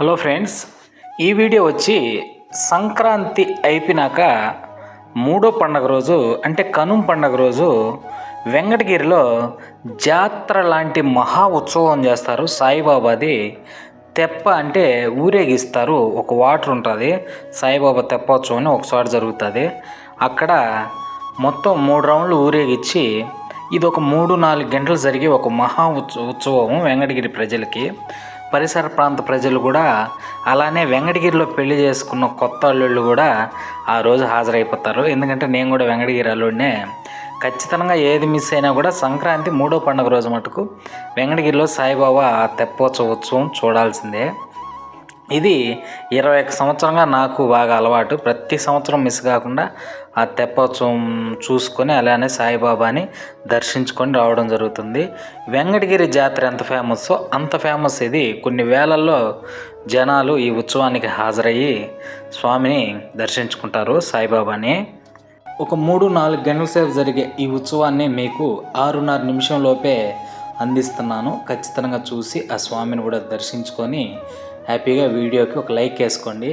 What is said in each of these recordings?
Hello friends ఈ video వచ్చి సంక్రాంతి అయిపోయినాక మూడో పండగ రోజు అంటే కనుమ పండగ రోజు వెంకటగిరిలో జాతర లాంటి మహా ఉత్సవం చేస్తారు. సాయిబాబాది తెప్ప అంటే ఊరేగిస్తారు. ఒక వాటర్ ఉంటుంది. సాయిబాబా తెప్పోత్సవం అని ఒకసారి జరుగుతుంది. అక్కడ మొత్తం మూడు రౌండ్లు ఊరేగిచ్చి ఇది ఒక మూడు నాలుగు గంటలు జరిగే ఒక మహా ఉత్సవం వెంకటగిరి ప్రజలకి. పరిసర ప్రాంత ప్రజలు కూడా అలానే వెంకటగిరిలో పెళ్ళి చేసుకున్న కొత్త అల్లుళ్ళు కూడా ఆ రోజు హాజరైపోతారు. ఎందుకంటే నేను కూడా వెంకటగిరి అల్లుడినే. ఖచ్చితంగా ఏది మిస్ అయినా కూడా సంక్రాంతి మూడో పండుగ రోజు మటుకు వెంకటగిరిలో సాయిబాబా తెప్పోత్సవ ఉత్సవం చూడాల్సిందే. ఇది ఇరవై ఒక్క సంవత్సరంగా నాకు బాగా అలవాటు. ప్రతి సంవత్సరం మిస్ కాకుండా ఆ తెప్పోత్సవం చూసుకొని అలానే సాయిబాబాని దర్శించుకొని రావడం జరుగుతుంది. వెంకటగిరి జాతర ఎంత ఫేమస్సో అంత ఫేమస్ ఇది. కొన్ని వేలల్లో జనాలు ఈ ఉత్సవానికి హాజరయ్యి స్వామిని దర్శించుకుంటారు సాయిబాబాని. ఒక మూడు నాలుగు గంటల సేపు జరిగే ఈ ఉత్సవాన్ని మీకు ఆరున్నర నిమిషంలోపే అందిస్తున్నాను. ఖచ్చితంగా చూసి ఆ స్వామిని కూడా దర్శించుకొని హ్యాపీగా వీడియోకి ఒక లైక్ వేసుకోండి.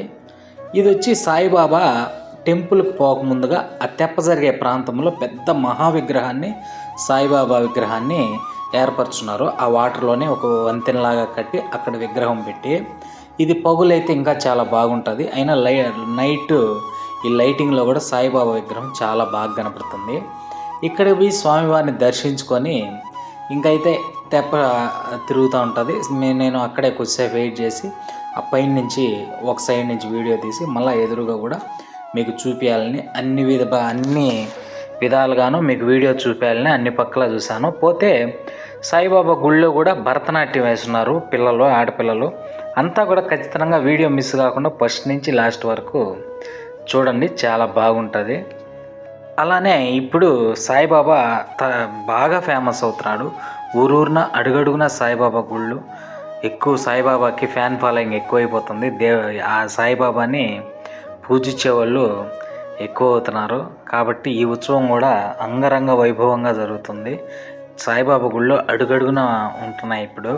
ఇది వచ్చి సాయిబాబా టెంపుల్కి పోకముందుగా ఆ తెప్ప జరిగే ప్రాంతంలో పెద్ద మహా విగ్రహాన్ని సాయిబాబా విగ్రహాన్ని ఏర్పరచున్నారు. ఆ వాటర్లోనే ఒక వంతెనలాగా కట్టి అక్కడ విగ్రహం పెట్టి ఇది పగులైతే ఇంకా చాలా బాగుంటుంది. అయినా లై నైట్ ఈ లైటింగ్లో కూడా సాయిబాబా విగ్రహం చాలా బాగా కనపడుతుంది. ఇక్కడ పోయి స్వామివారిని దర్శించుకొని ఇంకైతే తెప్ప తిరుగుతూ ఉంటుంది. నేను అక్కడే కొద్దిసేపు వెయిట్ చేసి ఆ పైన నుంచి ఒక సైడ్ నుంచి వీడియో తీసి మళ్ళీ ఎదురుగా కూడా మీకు చూపించాలని అన్ని విధ అన్ని విధాలుగాను మీకు వీడియో చూపించాలని అన్ని పక్కల చూశాను. పోతే సాయిబాబా గుళ్ళో కూడా భరతనాట్యం వేస్తున్నారు పిల్లలు ఆడపిల్లలు. అంతా కూడా ఖచ్చితంగా వీడియో మిస్ కాకుండా ఫస్ట్ నుంచి లాస్ట్ వరకు చూడండి చాలా బాగుంటుంది. అలానే ఇప్పుడు సాయిబాబా త బాగా ఫేమస్ అవుతున్నాడు. ఊరూరున అడుగడుగున సాయిబాబా గుళ్ళు. ఎక్కువ సాయిబాబాకి ఫ్యాన్ ఫాలోయింగ్ ఎక్కువైపోతుంది. దే ఆ సాయిబాబాని పూజించే వాళ్ళు ఎక్కువ అవుతున్నారు. కాబట్టి ఈ ఉత్సవం కూడా అంగరంగ వైభవంగా జరుగుతుంది. సాయిబాబా గుళ్ళు అడుగడుగున ఉంటున్నాయి ఇప్పుడు.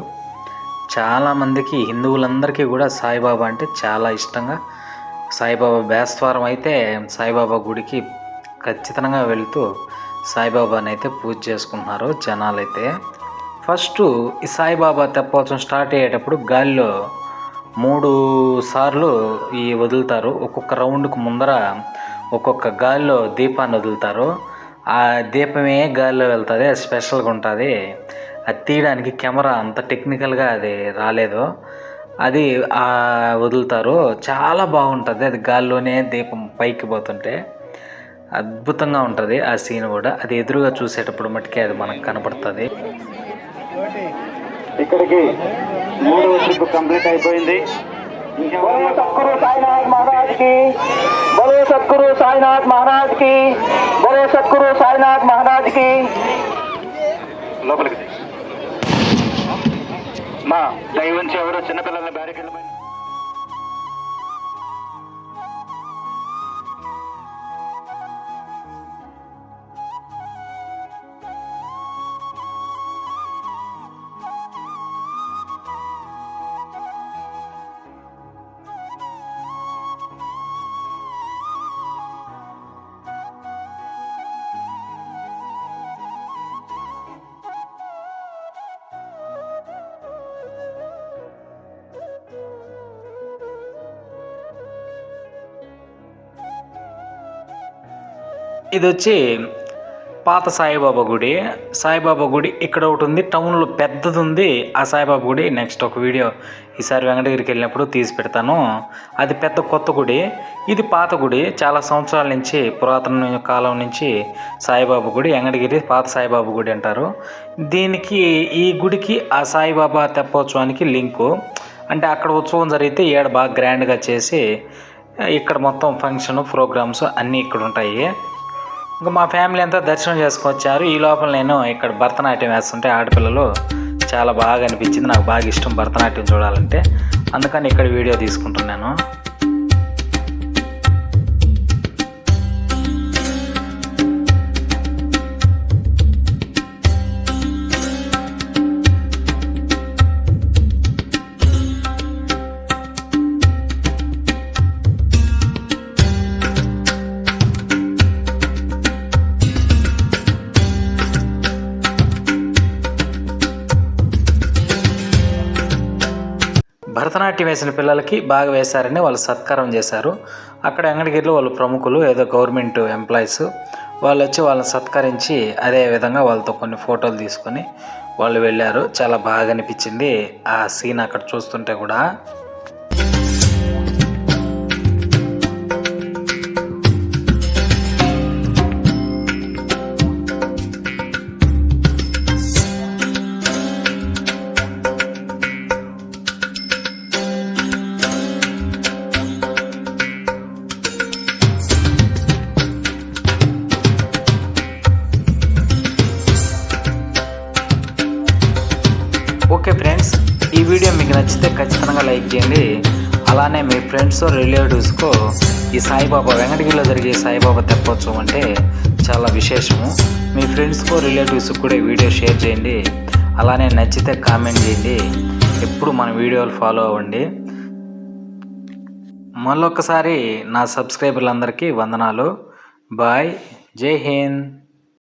చాలామందికి హిందువులందరికీ కూడా సాయిబాబా అంటే చాలా ఇష్టంగా. సాయిబాబా బేస్తవారం అయితే సాయిబాబా గుడికి ఖచ్చితంగా వెళుతూ సాయిబాబాని అయితే పూజ చేసుకుంటున్నారు జనాలు అయితే ఫస్ట్ ఈ సాయిబాబా తెప్పోత్సవం స్టార్ట్ అయ్యేటప్పుడు గాలిలో మూడు సార్లు ఈ వదులుతారు. ఒక్కొక్క రౌండ్కు ముందర ఒక్కొక్క గాలిలో దీపాన్ని వదులుతారు. ఆ దీపమే గాలిలో వెళ్తుంది అది స్పెషల్గా ఉంటుంది. అది తీయడానికి కెమెరా అంత టెక్నికల్గా అది రాలేదు. అది వదులుతారు. చాలా బాగుంటుంది అది గాల్లోనే దీపం పైకి పోతుంటే. అద్భుతంగా ఉంటుంది ఆ సీన్ కూడా. అది ఎదురుగా చూసేటప్పుడు మట్టుకే అది మనకు కనపడుతుంది. ఇక్కడికి మూడవ ట్రిప్ కంప్లీట్ అయిపోయింది. సద్గురు సాయినాథ్ మహారాజ్కి బలో సద్గురు సాయినాథ్ మహారాజ్కి బలో సద్గురు సాయినాథ్ మహారాజ్కి లోపలికి మా దైవం ఎవరు చిన్నపిల్లల బ్యారికేడ్ ఇది వచ్చి పాత సాయిబాబా గుడి. సాయిబాబా గుడి ఇక్కడ ఒకటి ఉంది టౌన్లో పెద్దది ఉంది. ఆ సాయిబాబా గుడి నెక్స్ట్ ఒక వీడియో ఈసారి వెంకటగిరికి వెళ్ళినప్పుడు తీసి పెడతాను. అది పెద్ద కొత్త గుడి. ఇది పాత గుడి. చాలా సంవత్సరాల నుంచి పురాతన కాలం నుంచి సాయిబాబా గుడి వెంకటగిరి పాత సాయిబాబా గుడి అంటారు. దీనికి ఈ గుడికి ఆ సాయిబాబా తెప్పోత్సవానికి లింకు. అంటే అక్కడ ఉత్సవం జరిగితే ఏడ బాగా గ్రాండ్గా చేసి ఇక్కడ మొత్తం ఫంక్షన్ ప్రోగ్రామ్స్ అన్నీ ఇక్కడ ఉంటాయి. ఇంకా మా ఫ్యామిలీ అంతా దర్శనం చేసుకొచ్చారు. ఈ లోపల నేను ఇక్కడ భరతనాట్యం వేస్తుంటే ఆడపిల్లలు చాలా బాగా అనిపించింది. నాకు బాగా ఇష్టం భరతనాట్యం చూడాలంటే. అందుకని ఇక్కడ వీడియో తీసుకుంటున్నాను. భరతనాట్యం వేసిన పిల్లలకి బాగా వేశారని వాళ్ళు సత్కారం చేశారు. అక్కడ అంగడిగిరిలో వాళ్ళు ప్రముఖులు ఏదో గవర్నమెంట్ ఎంప్లాయీస్ వాళ్ళు వచ్చి వాళ్ళని సత్కరించి అదే విధంగా వాళ్ళతో కొన్ని ఫోటోలు తీసుకొని వాళ్ళు వెళ్ళారు. చాలా బాగా అనిపించింది ఆ సీన్ అక్కడ చూస్తుంటే కూడా. నచ్చితే ఖచ్చితంగా లైక్ చేయండి. అలానే మీ ఫ్రెండ్స్ రిలేటివ్స్కు ఈ సాయిబాబా వెంకటగిరిలో జరిగే సాయిబాబా తెప్పవచ్చు అంటే చాలా విశేషము. మీ ఫ్రెండ్స్కు రిలేటివ్స్కి కూడా ఈ వీడియో షేర్ చేయండి. అలానే నచ్చితే కామెంట్ చేయండి. ఎప్పుడు మన వీడియోలు ఫాలో అవ్వండి. మళ్ళొకసారి నా సబ్స్క్రైబర్లందరికీ వందనాలు. బాయ్. జై హింద్.